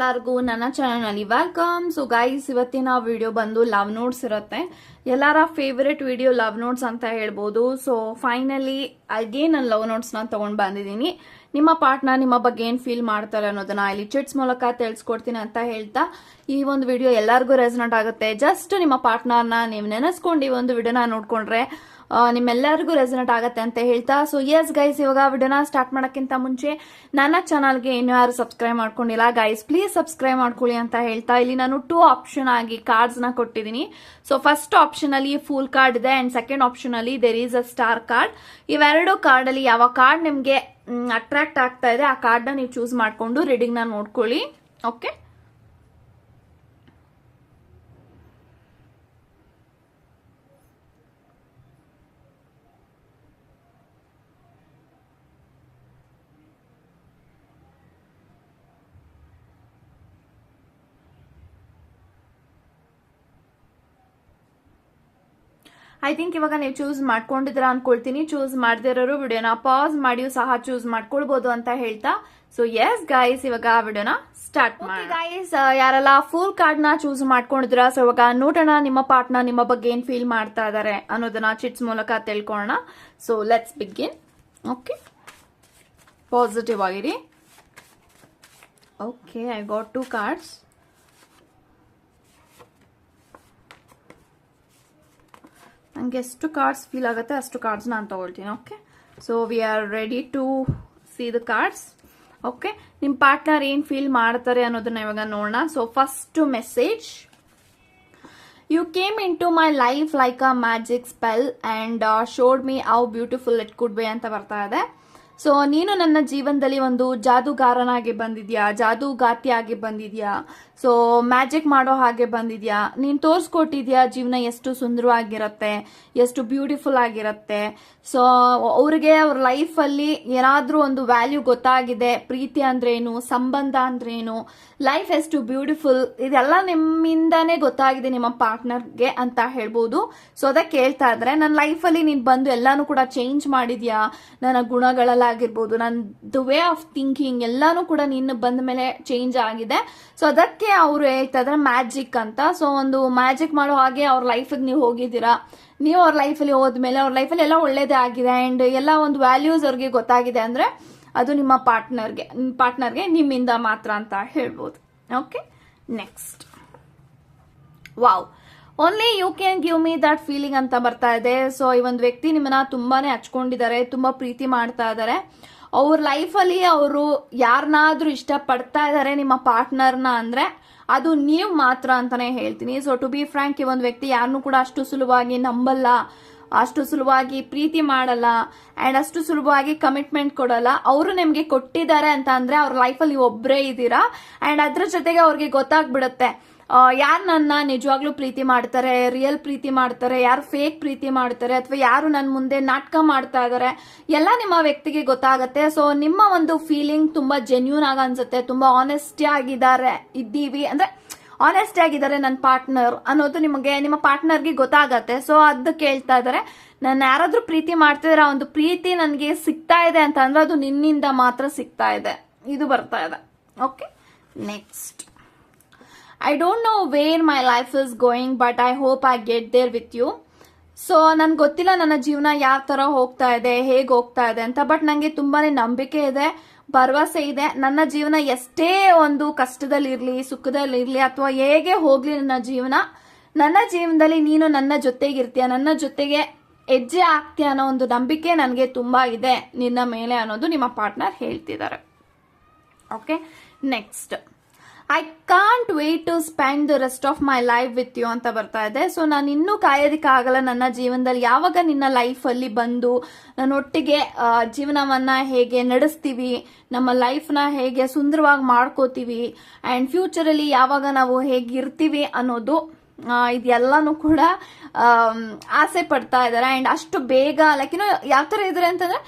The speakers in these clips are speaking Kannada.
ಎಲ್ಲರಿಗೂ ನನ್ನ ಚಾನಲ್ನಲ್ಲಿ ವೆಲ್ಕಮ್ ಸೊ ಗೈಸ್ ಇವತ್ತಿನ ವಿಡಿಯೋ ಬಂದು ಲವ್ ನೋಟ್ಸ್ ಇರುತ್ತೆ. ಎಲ್ಲರ ಫೇವ್ರೆಟ್ ವಿಡಿಯೋ ಲವ್ ನೋಟ್ಸ್ ಅಂತ ಹೇಳ್ಬೋದು. ಸೊ ಫೈನಲಿ ಅಗೇನ್ ನಾನು ಲವ್ ನೋಟ್ಸ್ನ ತೊಗೊಂಡು ಬಂದಿದ್ದೀನಿ. ನಿಮ್ಮ ಪಾರ್ಟ್ನರ್ ನಿಮ್ಮ ಬಗ್ಗೆ ಏನು ಫೀಲ್ ಮಾಡ್ತಾರೆ ಅನ್ನೋದನ್ನ ಇಲ್ಲಿ ಚಿಟ್ಸ್ ಮೂಲಕ ತಿಳಿಸ್ಕೊಡ್ತೀನಿ ಅಂತ ಹೇಳ್ತಾ ಈ ಒಂದು ವಿಡಿಯೋ ಎಲ್ಲರಿಗೂ ರೆಸನೆಂಟ್ ಆಗುತ್ತೆ. ಜಸ್ಟ್ ನಿಮ್ಮ ಪಾರ್ಟ್ನರ್ನ ನೀವು ನೆನೆಸ್ಕೊಂಡು ಈ ಒಂದು ವಿಡಿಯೋನ ನೋಡ್ಕೊಂಡ್ರೆ ನಿಮ್ಮೆಲ್ಲರಿಗೂ ರೆಸನೆಂಟ್ ಆಗುತ್ತೆ ಅಂತ ಹೇಳ್ತಾ. ಸೊ ಎಸ್ ಗೈಸ್ ಇವಾಗ ವಿಡಿಯೋನ ಸ್ಟಾರ್ಟ್ ಮಾಡೋಕ್ಕಿಂತ ಮುಂಚೆ ನನ್ನ ಚಾನಲ್ಗೆ ಇನ್ನೂ ಯಾರು ಸಬ್ಸ್ಕ್ರೈಬ್ ಮಾಡ್ಕೊಂಡಿಲ್ಲ ಗೈಸ್ ಪ್ಲೀಸ್ ಸಬ್ಸ್ಕ್ರೈಬ್ ಮಾಡ್ಕೊಳ್ಳಿ ಅಂತ ಹೇಳ್ತಾ. ಇಲ್ಲಿ ನಾನು ಟೂ ಆಪ್ಷನ್ ಆಗಿ ಕಾರ್ಡ್ಸ್ನ ಕೊಟ್ಟಿದ್ದೀನಿ. ಸೊ ಫಸ್ಟ್ ಆಪ್ಷನ್ ಅಲ್ಲಿ ಫುಲ್ ಕಾರ್ಡ್ ಇದೆ ಅಂಡ್ ಸೆಕೆಂಡ್ ಆಪ್ಷನ್ ಅಲ್ಲಿ there is a star card ಇವೆರಡು ಕಾರ್ಡ್ ಅಲ್ಲಿ ಯಾವ ಕಾರ್ಡ್ ನಿಮಗೆ ಅಟ್ರಾಕ್ಟ್ ಆಗ್ತಾ ಇದೆ, ಆ ಕಾರ್ಡ್ನ ನೀವು ಚೂಸ್ ಮಾಡಿಕೊಂಡು ರೀಡಿಂಗ್ನ ನೋಡ್ಕೊಳ್ಳಿ. ಓಕೆ ಐ ಥಿಂಕ್ ಇವಾಗ ನೀವು ಚೂಸ್ ಮಾಡ್ಕೊಂಡಿದ್ದೀರಾ ಅನ್ಕೊಳ್ತೀನಿ. ಚೂಸ್ ಮಾಡದಿರೋರು ವಿಡಿಯೋನ ಪಾಸ್ ಮಾಡಿಯೂ ಸಹ ಚೂಸ್ ಮಾಡ್ಕೊಳ್ಬಹುದು ಅಂತ ಹೇಳ್ತಾ. ಸೊ ಎಸ್ ಗೈಸ್ ಇವಾಗ ವಿಡಿಯೋನ ಸ್ಟಾರ್ಟ್ ಮಾಡಿ ಗೈಸ್ ಯಾರೆಲ್ಲ ಫುಲ್ ಕಾರ್ಡ್ನ ಚೂಸ್ ಮಾಡ್ಕೊಂಡಿದ್ರ ಸೊ ಇವಾಗ ನೋಡೋಣ ನಿಮ್ಮ ಪಾರ್ಟ್ನರ್ ನಿಮ್ಮ ಬಗ್ಗೆ ಏನ್ ಫೀಲ್ ಮಾಡ್ತಾ ಇದಾರೆ ಅನ್ನೋದನ್ನ ಚಿಟ್ಸ್ ಮೂಲಕ ತಿಳ್ಕೊಳ್ಳೋಣ. So let's begin okay positive ಆಗಿರಿ. Okay I got two cards ನನಗೆ ಎಷ್ಟು ಕಾರ್ಡ್ಸ್ ಫೀಲ್ ಆಗುತ್ತೆ ಅಷ್ಟು ಕಾರ್ಡ್ಸ್ ನಾನು ತಗೊಳ್ತೀನಿ okay so we are ready to see the cards okay ನಿಮ್ಮ ಪಾರ್ಟ್ನರ್ ಏನು ಫೀಲ್ ಮಾಡ್ತಾರೆ ಅನ್ನೋದನ್ನ ಇವಾಗ ನೋಡೋಣ so first message you came into my life like a magic spell and showed me how beautiful it could be ಅಂತ ಬರ್ತಾ ಇದೆ. ಸೊ ನೀನು ನನ್ನ ಜೀವನದಲ್ಲಿ ಒಂದು ಜಾದೂಗಾರನಾಗಿ ಬಂದಿದ್ಯಾ? ಜಾದೂಗಾತಿಯಾಗಿ ಬಂದಿದ್ಯಾ? ಸೊ ಮ್ಯಾಜಿಕ್ ಮಾಡೋ ಹಾಗೆ ಬಂದಿದ್ಯಾ? ನೀನು ತೋರಿಸ್ಕೊಟ್ಟಿದ್ಯಾ ಜೀವನ ಎಷ್ಟು ಸುಂದರವಾಗಿರುತ್ತೆ, ಎಷ್ಟು ಬ್ಯೂಟಿಫುಲ್ ಆಗಿರುತ್ತೆ? ಸೊ ಅವ್ರಿಗೆ ಅವ್ರ ಲೈಫಲ್ಲಿ ಏನಾದರೂ ಒಂದು ವ್ಯಾಲ್ಯೂ ಗೊತ್ತಾಗಿದೆ, ಪ್ರೀತಿ ಅಂದ್ರೇನು, ಸಂಬಂಧ ಅಂದ್ರೇನು ಲೈಫ್ ಎಷ್ಟು ಬ್ಯೂಟಿಫುಲ್ ಇದೆಲ್ಲ ನಿಮ್ಮಿಂದಾನೇ ಗೊತ್ತಾಗಿದೆ ನಿಮ್ಮ ಪಾರ್ಟ್ನರ್ಗೆ ಅಂತ ಹೇಳ್ಬೋದು. ಸೊ ಅದಕ್ಕೆ ಹೇಳ್ತಾ ಇದ್ರೆ ನನ್ನ ಲೈಫಲ್ಲಿ ನೀನು ಬಂದು ಎಲ್ಲಾನು ಕೂಡ ಚೇಂಜ್ ಮಾಡಿದ್ಯಾ? ನನ್ನ ಗುಣಗಳಲ್ಲಾಗಿರ್ಬೋದು ನನ್ನ ವೇ ಆಫ್ ಥಿಂಕಿಂಗ್ ಎಲ್ಲಾನು ಕೂಡ ನಿನ್ನ ಬಂದ ಮೇಲೆ ಚೇಂಜ್ ಆಗಿದೆ. ಸೊ ಅದಕ್ಕೆ ಅವರು ಹೇಳ್ತಾ ಇದ್ದಾರೆ ಮ್ಯಾಜಿಕ್ ಅಂತ. ಸೊ ಒಂದು ಮ್ಯಾಜಿಕ್ ಮಾಡೋ ಹಾಗೆ ಅವ್ರ ಲೈಫಿಗೆ ನೀವು ಹೋಗಿದ್ದೀರಾ? ನೀವು ಅವ್ರ ಲೈಫಲ್ಲಿ ಹೋದ್ಮೇಲೆ ಅವ್ರ ಲೈಫಲ್ಲಿ ಎಲ್ಲ ಒಳ್ಳೇದೇ ಆಗಿದೆ ಆ್ಯಂಡ್ ಎಲ್ಲ ಒಂದು ವ್ಯಾಲ್ಯೂಸ್ ಅವ್ರಿಗೆ ಗೊತ್ತಾಗಿದೆ ಅಂದರೆ ಅದು ನಿಮ್ಮ ಪಾರ್ಟ್ನರ್ಗೆ ಪಾರ್ಟ್ನರ್ಗೆ ನಿಮ್ಮಿಂದ ಮಾತ್ರ ಅಂತ ಹೇಳ್ಬೋದು. Okay next wow only you can give me that feeling ಅಂತ ಬರ್ತಾ ಇದೆ. ಸೊ ಈ ಒಂದು ವ್ಯಕ್ತಿ ನಿಮ್ಮನ್ನ ತುಂಬಾನೇ ಹಚ್ಕೊಂಡಿದ್ದಾರೆ, ತುಂಬಾ ಪ್ರೀತಿ ಮಾಡ್ತಾ ಇದ್ದಾರೆ. ಅವ್ರ ಲೈಫಲ್ಲಿ ಅವರು ಯಾರನ್ನಾದ್ರೂ ಇಷ್ಟಪಡ್ತಾ ಇದ್ದಾರೆ ನಿಮ್ಮ ಪಾರ್ಟ್ನರ್ನ ಅಂದ್ರೆ ಅದು ನೀವು ಮಾತ್ರ ಅಂತಾನೆ ಹೇಳ್ತೀನಿ. ಸೊ ಟು ಬಿ ಫ್ರಾಂಕ್ ಈ ಒಂದು ವ್ಯಕ್ತಿ ಯಾರನ್ನೂ ಕೂಡ ಅಷ್ಟು ಸುಲಭವಾಗಿ ನಂಬಲ್ಲ, ಅಷ್ಟು ಸುಲಭವಾಗಿ ಪ್ರೀತಿ ಮಾಡಲ್ಲ ಅಂಡ್ ಅಷ್ಟು ಸುಲಭವಾಗಿ ಕಮಿಟ್ಮೆಂಟ್ ಕೊಡಲ್ಲ. ಅವರು ನಿಮಗೆ ಕೊಟ್ಟಿದ್ದಾರೆ ಅಂತ ಅಂದ್ರೆ ಅವ್ರ ಲೈಫಲ್ಲಿ ನೀವು ಒಬ್ಬರೇ ಇದ್ದೀರಾ ಅಂಡ್ ಅದ್ರ ಜೊತೆಗೆ ಅವ್ರಿಗೆ ಗೊತ್ತಾಗ್ಬಿಡುತ್ತೆ. ಯಾರು ನನ್ನ ನಿಜವಾಗ್ಲೂ ಪ್ರೀತಿ ಮಾಡ್ತಾರೆ ರಿಯಲ್ ಪ್ರೀತಿ ಮಾಡ್ತಾರೆ, ಯಾರು ಫೇಕ್ ಪ್ರೀತಿ ಮಾಡ್ತಾರೆ, ಅಥವಾ ಯಾರು ನನ್ನ ಮುಂದೆ ನಾಟಕ ಮಾಡ್ತಾ ಇದ್ದಾರೆ ಎಲ್ಲ ನಿಮ್ಮ ವ್ಯಕ್ತಿಗೆ ಗೊತ್ತಾಗುತ್ತೆ. ಸೊ ನಿಮ್ಮ ಒಂದು ಫೀಲಿಂಗ್ ತುಂಬಾ ಜೆನ್ಯೂನ್ ಆಗ ಅನ್ಸುತ್ತೆ, ತುಂಬಾ ಆನೆಸ್ಟಿ ಆಗಿದ್ದಾರೆ, ಇದ್ದೀವಿ. ಅಂದ್ರೆ ಆನೆಸ್ಟ್ ಆಗಿದ್ದಾರೆ ನನ್ನ ಪಾರ್ಟ್ನರ್ ಅನ್ನೋದು ನಿಮಗೆ, ನಿಮ್ಮ ಪಾರ್ಟ್ನರ್ಗೆ ಗೊತ್ತಾಗತ್ತೆ. ಸೊ ಅದು ಕೇಳ್ತಾ ಇದ್ದಾರೆ ನಾನು ಯಾರಾದ್ರೂ ಪ್ರೀತಿ ಮಾಡ್ತಿದ್ರೆ, ಆ ಒಂದು ಪ್ರೀತಿ ನನಗೆ ಸಿಗ್ತಾ ಇದೆ ಅಂತ ಅದು ನಿನ್ನಿಂದ ಮಾತ್ರ ಸಿಗ್ತಾ ಇದೆ. ಇದು ಬರ್ತಾ ಇದೆ. Okay next I don't know where my life is going but I hope I get there with you so ನನ್ಗೆ ಗೊತ್ತಿಲ್ಲ ನನ್ನ ಜೀವನ ಯಾವ ಥರ ಹೋಗ್ತಾ ಇದೆ, ಹೇಗೆ ಹೋಗ್ತಾ ಇದೆ ಅಂತ ಬಟ್ ನನಗೆ ತುಂಬಾ ನಂಬಿಕೆ ಇದೆ, ಭರವಸೆ ಇದೆ. ನನ್ನ ಜೀವನ ಎಷ್ಟೇ ಒಂದು ಕಷ್ಟದಲ್ಲಿರಲಿ ಸುಖದಲ್ಲಿರಲಿ ಅಥವಾ ಹೇಗೆ ಹೋಗಲಿ ನನ್ನ ಜೀವನ, ನನ್ನ ಜೀವನದಲ್ಲಿ ನೀನು ನನ್ನ ಜೊತೆಗಿರ್ತೀಯ ನನ್ನ ಜೊತೆಗೆ ಹೆಜ್ಜೆ ಆಗ್ತೀಯ ಅನ್ನೋ ಒಂದು ನಂಬಿಕೆ ನನಗೆ ತುಂಬ ಇದೆ, ನಿನ್ನ ಮೇಲೆ ಅನ್ನೋದು ನಿಮ್ಮ ಪಾರ್ಟ್ನರ್ ಹೇಳ್ತಿದ್ದಾರೆ. Okay next I can't wait to spend the rest of my life with you ಅಂತ ಬರ್ತಾ ಇದೆ. ಸೊ ನಾನು ಇನ್ನೂ ಕಾಯೋದಕ್ಕಾಗಲ್ಲ ನನ್ನ ಜೀವನದಲ್ಲಿ ಯಾವಾಗ ನಿನ್ನ ಲೈಫಲ್ಲಿ ಬಂದು ನನ್ನೊಟ್ಟಿಗೆ ಜೀವನವನ್ನು ಜೀವನವನ್ನ ಹೇಗೆ ನಡೆಸ್ತೀವಿ, ನಮ್ಮ ಲೈಫ್ನ ಹೇಗೆ ಸುಂದರವಾಗಿ ಮಾಡ್ಕೋತೀವಿ ಆ್ಯಂಡ್ ಫ್ಯೂಚರಲ್ಲಿ ಯಾವಾಗ ನಾವು ಹೇಗಿರ್ತೀವಿ ಅನ್ನೋದು ಇದೆಲ್ಲನೂ ಕೂಡ ಆಸೆ ಪಡ್ತಾ ಇದ್ದಾರೆ. ಆ್ಯಂಡ್ ಅಷ್ಟು ಬೇಗ ಲೈಕ್ ಏನೋ ಯಾವ ಥರ ಇದ್ದಾರೆ ಅಂತಂದ್ರೆ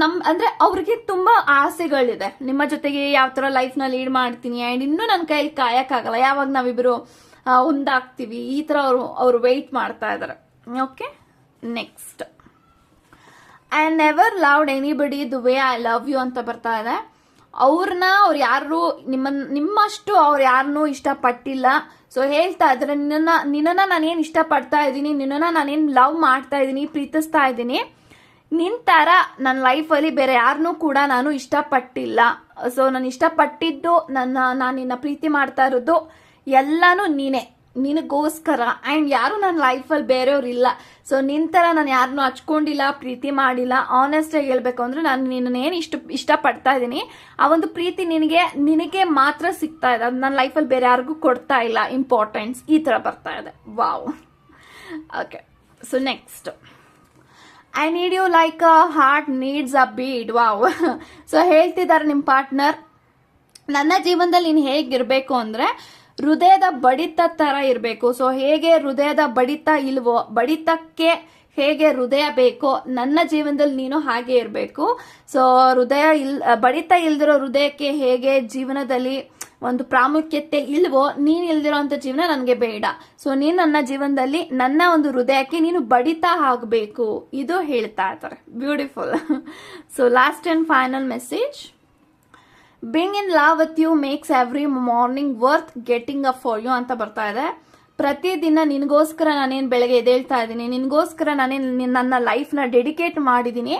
ನಮ್ ಅಂದ್ರೆ ಅವ್ರಿಗೆ ತುಂಬಾ ಆಸೆಗಳಿದೆ. ನಿಮ್ಮ ಜೊತೆಗೆ ಯಾವ ತರ ಲೈಫ್ನ ಲೀಡ್ ಮಾಡ್ತೀನಿ ಅಂಡ್ ಇನ್ನೂ ನನ್ನ ಕೈಯಲ್ಲಿ ಕಾಯಕ್ಕಾಗಲ್ಲ. ಯಾವಾಗ ನಾವಿಬ್ರು ಒಂದಾಗ್ತೀವಿ, ಈ ತರ ಅವರು ಅವ್ರು ವೆಯ್ಟ್ ಮಾಡ್ತಾ ಇದಾರೆ. Okay next I never loved anybody the way I love you ಅಂತ ಬರ್ತಾ ಇದೆ. ಅವ್ರನ್ನ ಅವ್ರು ಯಾರು ನಿಮ್ಮ ನಿಮ್ಮಷ್ಟು ಅವ್ರು ಯಾರನ್ನೂ ಇಷ್ಟಪಟ್ಟಿಲ್ಲ. ಸೊ ಹೇಳ್ತಾ ಇದ್ರೆ ನಿನ್ನ ನಿನ್ನನ್ನ ನಾನೇನು ಇಷ್ಟಪಡ್ತಾ ಇದ್ದೀನಿ, ನಿನ್ನನ್ನ ನಾನೇನು ಲವ್ ಮಾಡ್ತಾ ಇದ್ದೀನಿ, ಪ್ರೀತಿಸ್ತಾ ಇದ್ದೀನಿ. ನಿನ್ ತರ ನನ್ನ ಲೈಫಲ್ಲಿ ಬೇರೆ ಯಾರನ್ನೂ ಕೂಡ ನಾನು ಇಷ್ಟಪಟ್ಟಿಲ್ಲ. ಸೊ ನಾನು ಇಷ್ಟಪಟ್ಟಿದ್ದು ನನ್ನ, ನಾನು ನಿನ್ನ ಪ್ರೀತಿ ಮಾಡ್ತಾ ಇರೋದು ಎಲ್ಲಾನು ನೀನೇ. ನಿನಗೋಸ್ಕರ. ಆ್ಯಂಡ್ ಯಾರು ನನ್ನ ಲೈಫಲ್ಲಿ ಬೇರೆಯವ್ರು ಇಲ್ಲ. ಸೊ ನಿನ್ ಥರ ನಾನು ಯಾರನ್ನೂ ಹಚ್ಕೊಂಡಿಲ್ಲ, ಪ್ರೀತಿ ಮಾಡಿಲ್ಲ. ಆನೆಸ್ಟಾಗಿ ಹೇಳ್ಬೇಕು ಅಂದರೆ ನಾನು ನಿನ್ನೇನು ಇಷ್ಟ, ಇಷ್ಟಪಡ್ತಾ ಇದ್ದೀನಿ. ಆ ಒಂದು ಪ್ರೀತಿ ನಿನಗೆ ನಿನಗೆ ಮಾತ್ರ ಸಿಗ್ತಾ ಇದೆ. ಅದು ನನ್ನ ಲೈಫಲ್ಲಿ ಬೇರೆ ಯಾರಿಗೂ ಕೊಡ್ತಾ ಇಲ್ಲ. ಇಂಪಾರ್ಟೆನ್ಸ್ ಈ ಥರ ಬರ್ತಾ ಇದೆ. Wow okay so next I need you like a heart needs a beat wow so ಹೇಳ್ತಿದ್ದಾರೆ ನಿಮ್ಮ ಪಾರ್ಟ್ನರ್ ನನ್ನ ಜೀವನದಲ್ಲಿ ನೀನು ಹೇಗಿರ್ಬೇಕು ಅಂದರೆ ಹೃದಯದ ಬಡಿತ ಥರ ಇರಬೇಕು. ಸೊ ಹೇಗೆ ಹೃದಯದ ಬಡಿತ ಇಲ್ವೋ, ಬಡಿತಕ್ಕೆ ಹೇಗೆ ಹೃದಯ ಬೇಕೋ, ನನ್ನ ಜೀವನದಲ್ಲಿ ನೀನು ಹಾಗೆ ಇರಬೇಕು. ಸೊ ಹೃದಯ ಇಲ್, ಬಡಿತ ಇಲ್ದಿರೋ ಹೃದಯಕ್ಕೆ ಹೇಗೆ ಜೀವನದಲ್ಲಿ ಒಂದು ಪ್ರಾಮುಖ್ಯತೆ ಇಲ್ವೋ, ನೀನ್ ಇಲ್ದಿರೋಂಥ ಜೀವನ ನನಗೆ ಬೇಡ. ಸೊ ನೀನ್ ನನ್ನ ಜೀವನದಲ್ಲಿ ನನ್ನ ಒಂದು ಹೃದಯಕ್ಕೆ ನೀನು ಬಡಿತಾ ಆಗಬೇಕು. ಇದು ಹೇಳ್ತಾ ಇದ್ದಾರೆ. Beautiful so last and final message being in love with you makes every morning worth getting up for you ಅಂತ ಬರ್ತಾ ಇದೆ. ಪ್ರತಿದಿನ ನಿನಗೋಸ್ಕರ ನಾನೇನು ಬೆಳಗ್ಗೆ ಎದ್ದೇಳ್ತಾ ಇದ್ದೀನಿ, ನಿನಗೋಸ್ಕರ ನಾನೇನು ನನ್ನ ಲೈಫ್ನ ಡೆಡಿಕೇಟ್ ಮಾಡಿದ್ದೀನಿ.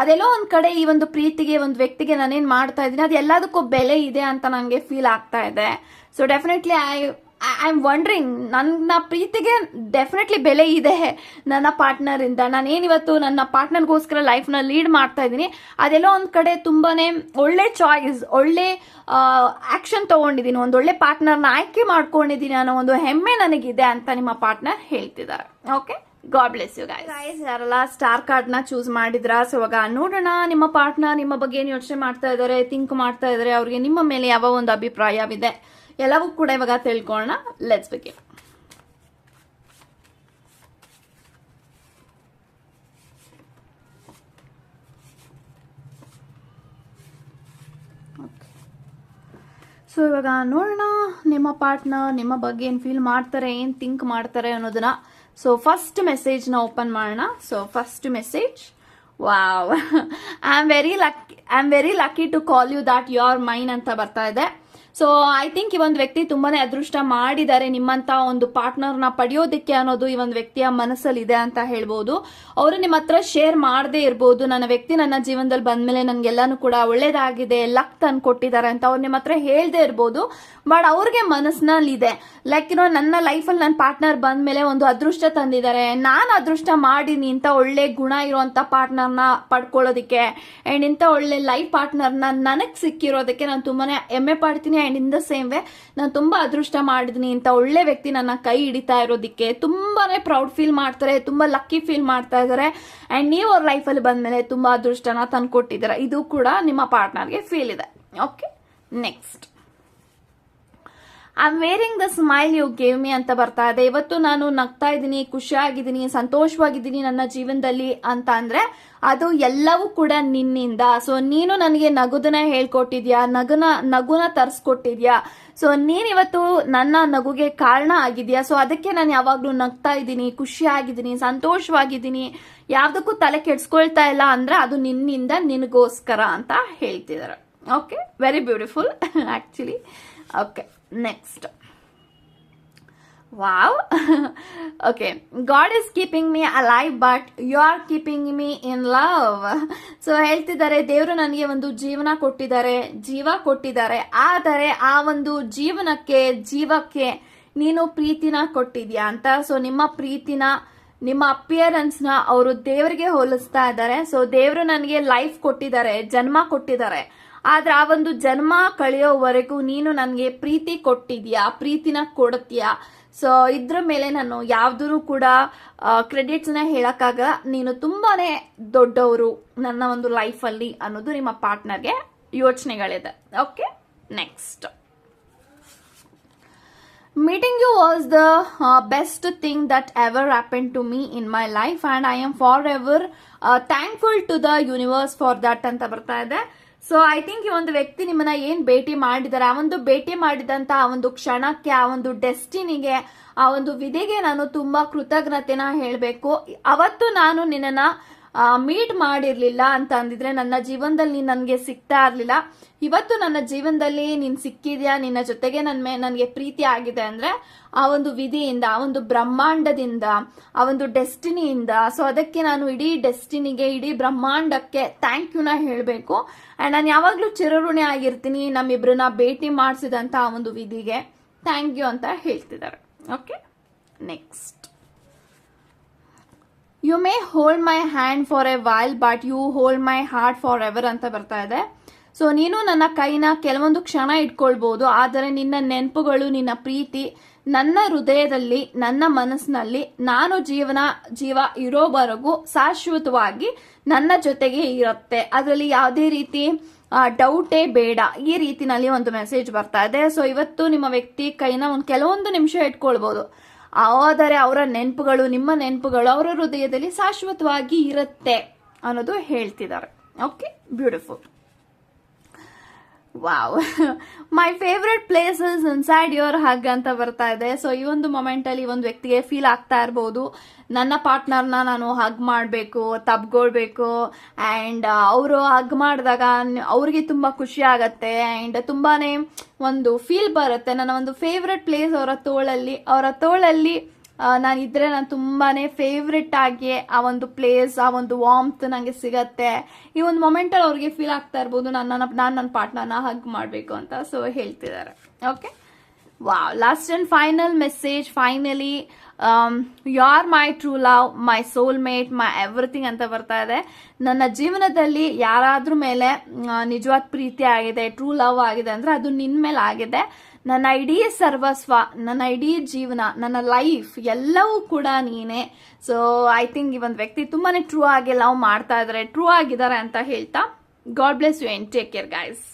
ಅದೆಲ್ಲೋ ಒಂದು ಕಡೆ ಈ ಒಂದು ಪ್ರೀತಿಗೆ, ಒಂದು ವ್ಯಕ್ತಿಗೆ ನಾನೇನು ಮಾಡ್ತಾ ಇದ್ದೀನಿ, ಅದು ಎಲ್ಲದಕ್ಕೂ ಬೆಲೆ ಇದೆ ಅಂತ ನನಗೆ ಫೀಲ್ ಆಗ್ತಾ ಇದೆ. So definitely I I am wondering ನನ್ನ ಪ್ರೀತಿಗೆ ಡೆಫಿನೆಟ್ಲಿ ಬೆಲೆ ಇದೆ. ನನ್ನ ಪಾರ್ಟ್ನರ್ ಇಂದ. ನಾನೇನಿವತ್ತು ನನ್ನ ಪಾರ್ಟ್ನರ್ಗೋಸ್ಕರ ಲೈಫ್ನ ಲೀಡ್ ಮಾಡ್ತಾ ಇದ್ದೀನಿ. ಅದೆಲ್ಲೋ ಒಂದು ಕಡೆ ತುಂಬಾನೇ ಒಳ್ಳೆ ಚಾಯ್ಸ್ ಒಳ್ಳೆ ಆಕ್ಷನ್ ತಗೊಂಡಿದ್ದೀನಿ. ಒಂದು ಒಳ್ಳೆ ಪಾರ್ಟ್ನರ್ನ ಆಯ್ಕೆ ಮಾಡ್ಕೊಂಡಿದ್ದೀನಿ ಅನ್ನೋ ಒಂದು ಹೆಮ್ಮೆ ನನಗಿದೆ ಅಂತ ನಿಮ್ಮ ಪಾರ್ಟ್ನರ್ ಹೇಳ್ತಿದ್ದಾರೆ. Okay god bless you guys ಯಾರೆಲ್ಲ ಸ್ಟಾರ್ ಕಾರ್ಡ್ನ ಚೂಸ್ ಮಾಡಿದ್ರ? ಸೊ ಇವಾಗ ನೋಡೋಣ ನಿಮ್ಮ ಪಾರ್ಟ್ನರ್ ನಿಮ್ಮ ಬಗ್ಗೆ ಏನು ಯೋಚನೆ ಮಾಡ್ತಾ ಇದ್ದಾರೆ ಥಿಂಕ್ ಮಾಡ್ತಾ ಇದ್ದಾರೆ. ಅವ್ರಿಗೆ ನಿಮ್ಮ ಮೇಲೆ ಯಾವ ಒಂದು ಅಭಿಪ್ರಾಯವಿದೆ? ಎಲ್ಲವೂ ಕೂಡ ಇವಾಗ ತಿಳ್ಕೊಳ್ಳೋಣ ಲೆಟ್ಸ್ ಬಿಗಿ ಸೊ ಇವಾಗ ನೋಡೋಣ ನಿಮ್ಮ ಪಾರ್ಟ್ನರ್ ನಿಮ್ಮ ಬಗ್ಗೆ ಏನು ಫೀಲ್ ಮಾಡ್ತಾರೆ, ಏನು ಥಿಂಕ್ ಮಾಡ್ತಾರೆ ಅನ್ನೋದನ್ನ. ಸೊ ಫಸ್ಟ್ ಮೆಸೇಜ್ನ ಓಪನ್ ಮಾಡೋಣ. So first message wow I am very lucky I am very lucky to call you that your mine ಅಂತ ಬರ್ತಾ ಇದೆ. ಸೊ ಐ ಥಿಂಕ್ ಈ ಒಂದು ವ್ಯಕ್ತಿ ತುಂಬಾನೇ ಅದೃಷ್ಟ ಮಾಡಿದ್ದಾರೆ. ನಿಮ್ಮಂತ ಒಂದು ಪಾರ್ಟ್ನರ್ನ ಪಡೆಯೋದಕ್ಕೆ ಅನ್ನೋದು ಈ ಒಂದು ವ್ಯಕ್ತಿಯ ಮನಸ್ಸಲ್ಲಿ ಇದೆ ಅಂತ ಹೇಳ್ಬೋದು. ಅವರು ನಿಮ್ಮ ಹತ್ರ ಶೇರ್ ಮಾಡದೇ ಇರ್ಬೋದು. ನನ್ನ ವ್ಯಕ್ತಿ ನನ್ನ ಜೀವನದಲ್ಲಿ ಬಂದ್ಮೇಲೆ ನನ್ಗೆಲ್ಲಾನು ಕೂಡ ಒಳ್ಳೇದಾಗಿದೆ, ಲಕ್ ತಂದು ಕೊಟ್ಟಿದ್ದಾರೆ ಅಂತ ಅವ್ರು ನಿಮ್ಮ ಹತ್ರ ಹೇಳ್ದೇ ಇರ್ಬೋದು. ಬಟ್ ಅವ್ರಿಗೆ ಮನಸ್ಸಿನಲ್ಲಿ ಇದೆ ಲೈಕ್ ಏನೋ ನನ್ನ ಲೈಫಲ್ಲಿ ನನ್ನ ಪಾರ್ಟ್ನರ್ ಬಂದ್ಮೇಲೆ ಒಂದು ಅದೃಷ್ಟ ತಂದಿದ್ದಾರೆ. ನಾನು ಅದೃಷ್ಟ ಮಾಡೀನಿ, ಇಂಥ ಒಳ್ಳೆ ಗುಣ ಇರುವಂತ ಪಾರ್ಟ್ನರ್ನ ಪಡ್ಕೊಳ್ಳೋದಕ್ಕೆ. ಅಂಡ್ ಇಂಥ ಒಳ್ಳೆ ಲೈಫ್ ಪಾರ್ಟ್ನರ್ನ ನನಗೆ ಸಿಕ್ಕಿರೋದಕ್ಕೆ ನಾನು ತುಂಬಾನೇ ಹೆಮ್ಮೆ ಪಡ್ತೀನಿ. And in the same way ನಾನು ತುಂಬ ಅದೃಷ್ಟ ಮಾಡಿದೀನಿ. ಇಂಥ ಒಳ್ಳೆ ವ್ಯಕ್ತಿ ನನ್ನ ಕೈ ಹಿಡಿತಾ ಇರೋದಕ್ಕೆ ತುಂಬಾ ಪ್ರೌಡ್ ಫೀಲ್ ಮಾಡ್ತಾರೆ, ತುಂಬ ಲಕ್ಕಿ ಫೀಲ್ ಮಾಡ್ತಾ ಇದ್ದಾರೆ ಆ್ಯಂಡ್ ನೀವು ಅವ್ರ ಲೈಫಲ್ಲಿ ಬಂದ್ಮೇಲೆ ತುಂಬ ಅದೃಷ್ಟನ ತಂದ್ಕೊಟ್ಟಿದ್ದಾರೆ. ಇದು ಕೂಡ ನಿಮ್ಮ ಪಾರ್ಟ್ನರ್ಗೆ ಫೀಲ್ ಇದೆ. Okay next am wearing the smile you gave me ಅಂತ ಬರ್ತಾ ಇದೆ. ಇವತ್ತು ನಾನು ನಗ್ತಾ ಇದ್ದೀನಿ, ಖುಷಿಯಾಗಿದ್ದೀನಿ, ಸಂತೋಷವಾಗಿದ್ದೀನಿ ನನ್ನ ಜೀವನದಲ್ಲಿ ಅಂತ ಅಂದ್ರೆ ಅದು ಎಲ್ಲವೂ ಕೂಡ ನಿನ್ನಿಂದ. ಸೊ ನೀನು ನನಗೆ ನಗುದನ್ನ ಹೇಳ್ಕೊಟ್ಟಿದ್ಯಾ? ನಗುನ ನಗುನ ತರಿಸ್ಕೊಟ್ಟಿದ್ಯಾ? ಸೊ ನೀನಿವತ್ತು ನನ್ನ ನಗುಗೆ ಕಾರಣ ಆಗಿದ್ಯಾ? ಸೊ ಅದಕ್ಕೆ ನಾನು ಯಾವಾಗ್ಲೂ ನಗ್ತಾ ಇದ್ದೀನಿ, ಖುಷಿಯಾಗಿದ್ದೀನಿ, ಸಂತೋಷವಾಗಿದ್ದೀನಿ. ಯಾವ್ದಕ್ಕೂ ತಲೆ ಕೆಡ್ಸ್ಕೊಳ್ತಾ ಇಲ್ಲ ಅಂದ್ರೆ ಅದು ನಿನ್ನಿಂದ ನಿನಗೋಸ್ಕರ ಅಂತ ಹೇಳ್ತಿದ್ದಾರೆ okay very beautiful actually okay next wow okay god is keeping me live but you are keeping me in love so ಹೇಳ್ತಿದ್ದಾರೆ, ದೇವರು ನನಗೆ ಒಂದು ಜೀವನ ಕೊಟ್ಟಿದ್ದಾರೆ, ಜೀವ ಕೊಟ್ಟಿದ್ದಾರೆ. ಆದರೆ ಆ ಒಂದು ಜೀವನಕ್ಕೆ, ಜೀವಕ್ಕೆ ನೀನು ಪ್ರೀತಿನ ಕೊಟ್ಟಿದ್ಯಾ ಅಂತ? ಸೊ ನಿಮ್ಮ ಪ್ರೀತಿನ, ನಿಮ್ಮ ಅಪಿಯರೆನ್ಸ್ನ ಅವರು ದೇವರಿಗೆ ಹೋಲಿಸ್ತಾ ಇದ್ದಾರೆ. ಸೊ ದೇವರು ನನಗೆ ಲೈಫ್ ಕೊಟ್ಟಿದ್ದಾರೆ, ಜನ್ಮ ಕೊಟ್ಟಿದ್ದಾರೆ. ಆದ್ರೆ ಆ ಒಂದು ಜನ್ಮ ಕಳೆಯೋವರೆಗೂ ನೀನು ನನಗೆ ಪ್ರೀತಿ ಕೊಟ್ಟಿದ್ಯಾ? ಪ್ರೀತಿನ ಕೊಡ್ತೀಯಾ? ಸೊ ಇದ್ರ ಮೇಲೆ ನಾನು ಯಾವ್ದೂ ಕೂಡ ಕ್ರೆಡಿಟ್ಸ್ನ ಹೇಳಕ್ಕಾಗ ನೀನು ತುಂಬಾನೇ ದೊಡ್ಡವರು ನನ್ನ ಒಂದು ಲೈಫಲ್ಲಿ ಅನ್ನೋದು ನಿಮ್ಮ ಪಾರ್ಟ್ನರ್ಗೆ ಯೋಚನೆಗಳಿದೆ. Okay next meeting you was the best thing that ever happen to me in my life life I am forever thankful to the universe for that ಅಂತ ಬರ್ತಾ ಇದೆ. ಸೊ ಐ ಥಿಂಕ್ ಈ ಒಂದು ವ್ಯಕ್ತಿ ನಿಮ್ಮನ್ನ ಏನ್ ಭೇಟಿ ಮಾಡಿದ್ದಾರೆ ಆ ಒಂದು ಭೇಟಿ ಮಾಡಿದಂತ ಆ ಒಂದು ಕ್ಷಣಕ್ಕೆ, ಆ ಒಂದು ಡೆಸ್ಟಿನಿಗೆ ಆ ಒಂದು ವಿಧಿಗೆ ನಾನು ತುಂಬಾ ಕೃತಜ್ಞತೆನ ಹೇಳಬೇಕು. ಅವತ್ತು ನಾನು ನಿನ್ನನ್ನ ಮೀಟ್ ಮಾಡಿರ್ಲಿಲ್ಲ ಅಂತ ಅಂದಿದ್ರೆ ನನ್ನ ಜೀವನದಲ್ಲಿ ನೀನ್ ನನಗೆ ಸಿಗ್ತಾ ಇರ್ಲಿಲ್ಲ. ಇವತ್ತು ನನ್ನ ಜೀವನದಲ್ಲಿ ನೀನ್ ಸಿಕ್ಕಿದ್ಯಾ? ನಿನ್ನ ಜೊತೆಗೆ ನನ್ ಮೇ ನನಗೆ ಪ್ರೀತಿ ಆಗಿದೆ ಅಂದ್ರೆ ಆ ಒಂದು ವಿಧಿಯಿಂದ, ಆ ಒಂದು ಬ್ರಹ್ಮಾಂಡದಿಂದ, ಆ ಒಂದು ಡೆಸ್ಟಿನಿಯಿಂದ ಸೊ ಅದಕ್ಕೆ ನಾನು ಇಡೀ ಡೆಸ್ಟಿನಿಗೆ ಇಡೀ ಬ್ರಹ್ಮಾಂಡಕ್ಕೆ ಥ್ಯಾಂಕ್ ಯುನ ಹೇಳಬೇಕು. ಅಂಡ್ ನಾನು ಯಾವಾಗ್ಲೂ ಚಿರಋಣಿ ಆಗಿರ್ತೀನಿ. ನಮ್ಮಿಬ್ರನ್ನ ಭೇಟಿ ಮಾಡಿಸಿದಂತ ಆ ಒಂದು ವಿಧಿಗೆ ಥ್ಯಾಂಕ್ ಯು ಅಂತ ಹೇಳ್ತಿದ್ದಾರೆ. Okay next you may hold my hand for a while but you hold my heart forever ಅಂತ ಬರ್ತಾ ಇದೆ. ಸೊ ನೀನು ನನ್ನ ಕೈನ ಕೆಲವೊಂದು ಕ್ಷಣ ಇಟ್ಕೊಳ್ಬಹುದು ಆದರೆ ನಿನ್ನ ನೆನಪುಗಳು, ನಿನ್ನ ಪ್ರೀತಿ ನನ್ನ ಹೃದಯದಲ್ಲಿ, ನನ್ನ ಮನಸ್ಸಿನಲ್ಲಿ, ನಾನು ಜೀವನ, ಜೀವ ಇರೋವರೆಗೂ ಶಾಶ್ವತವಾಗಿ ನನ್ನ ಜೊತೆಗೆ ಇರುತ್ತೆ. ಅದರಲ್ಲಿ ಯಾವುದೇ ರೀತಿ ಡೌಟೇ ಬೇಡ. ಈ ರೀತಿನಲ್ಲಿ ಒಂದು ಮೆಸೇಜ್ ಬರ್ತಾ ಇದೆ. ಸೊ ಇವತ್ತು ನಿಮ್ಮ ವ್ಯಕ್ತಿ ಕೈನ ಒಂದು ಕೆಲವೊಂದು ನಿಮಿಷ ಇಟ್ಕೊಳ್ಬಹುದು ಆದರೆ ಅವರ ನೆನಪುಗಳು ನಿಮ್ಮ ನೆನಪುಗಳು ಅವರ ಹೃದಯದಲ್ಲಿ ಶಾಶ್ವತವಾಗಿ ಇರುತ್ತೆ ಅನ್ನೋದು ಹೇಳ್ತಿದ್ದಾರೆ. Okay beautiful wow. My favourite places inside your hug ಅಂತ ಬರ್ತಾ ಇದೆ. ಸೊ ಈ ಒಂದು ಮೊಮೆಂಟ್ ಅಲ್ಲಿ ಒಂದು ವ್ಯಕ್ತಿಗೆ ಫೀಲ್ ಆಗ್ತಾ ಇರಬಹುದು ನನ್ನ ಪಾರ್ಟ್ನರ್ನ ನಾನು ಹಗ್ ಮಾಡಬೇಕು ತಬ್ಗೊಳ್ಬೇಕು ಅಂಡ್ ಅವರು ಹಗ್ ಮಾಡಿದಾಗ ಅವ್ರಿಗೆ ತುಂಬಾ ಖುಷಿ ಆಗತ್ತೆ ಅಂಡ್ ತುಂಬಾನೇ ಒಂದು ಫೀಲ್ ಬರುತ್ತೆ. ನನ್ನ ಒಂದು ಫೇವ್ರೆಟ್ ಪ್ಲೇಸ್ ಅವರ ತೋಳಲ್ಲಿ ಅವರ ತೋಳಲ್ಲಿ ನಾನು ಇದ್ರೆ ನಾನು ತುಂಬಾನೇ ಫೇವ್ರೆಟ್ ಆಗಿ ಆ ಒಂದು ಪ್ಲೇಸ್ ಆ ಒಂದು ವಾಮ್ತ್ ನನಗೆ ಸಿಗತ್ತೆ. ಈ ಒಂದು ಮೊಮೆಂಟಲ್ಲಿ ಅವ್ರಿಗೆ ಫೀಲ್ ಆಗ್ತಾ ಇರ್ಬೋದು ನನ್ನ ನಾನು ನನ್ನ ಪಾರ್ಟ್ನರ್ನ ಹಗ್ ಮಾಡಬೇಕು ಅಂತ ಸೊ ಹೇಳ್ತಿದ್ದಾರೆ. ಓಕೆ ವಾ last and final message finally you are my true love my soul mate my everything ಅಂತ ಬರ್ತಾ ಇದೆ. ನನ್ನ ಜೀವನದಲ್ಲಿ ಯಾರಾದ್ರೂ ಮೇಲೆ ನಿಜವಾದ ಪ್ರೀತಿ ಆಗಿದೆ ಟ್ರೂ ಲವ್ ಆಗಿದೆ ಅಂದ್ರೆ ಅದು ನಿನ್ ಮೇಲೆ ಆಗಿದೆ. ನನ್ನ ಇಡೀ ಸರ್ವಸ್ವ, ನನ್ನ ಇಡೀ ಜೀವನ, ನನ್ನ ಲೈಫ್ ಎಲ್ಲವೂ ಕೂಡ ನೀನೆ. ಸೊ ಐ ಥಿಂಕ್ ಈ ಒಂದು ವ್ಯಕ್ತಿ ತುಂಬಾನೇ ಟ್ರೂ ಆಗಿ ಲವ್ ಮಾಡ್ತಾ ಇದ್ದಾರೆ ಟ್ರೂ ಆಗಿದ್ದಾರೆ ಅಂತ ಹೇಳ್ತಾ god bless you and take care guys